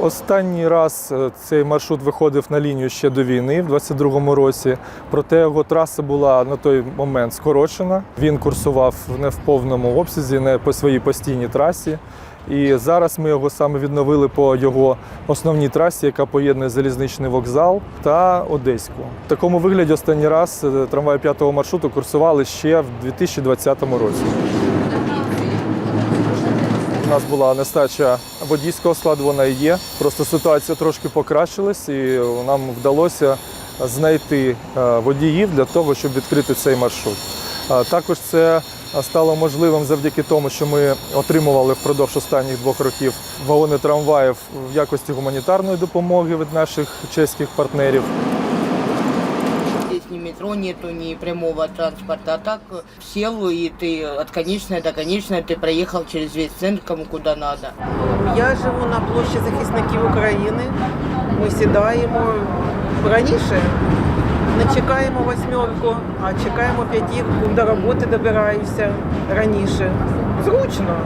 Останній раз е, цей маршрут виходив на лінію ще до війни в 22-му році. Проте його траса була на той момент скорочена. Він курсував не в повному обсязі, не по своїй постійній трасі. І зараз ми його саме відновили по його основній трасі, яка поєднує залізничний вокзал та Одеську. В такому вигляді останній раз е, трамваї п'ятого маршруту курсували ще в 2020 році. Нас була нестача водійського складу, вона і є. Просто ситуація трошки покращилась, і нам вдалося знайти е, водіїв для того, щоб відкрити цей маршрут. Також це стало можливим завдяки тому, що ми отримували впродовж останніх двох років вагони трамваїв в якості гуманітарної допомоги від наших чеських партнерів. Метро нету, ни прямого транспорта. А так сел и ты от конечной до конечной ты проехал через весь центр, кому куда надо. Я живу на площі захисників України. Ми сідаємо раніше. Не чекаємо восьмерку, а чекаємо п'ятірку. До роботи добираюся раніше. Зручно.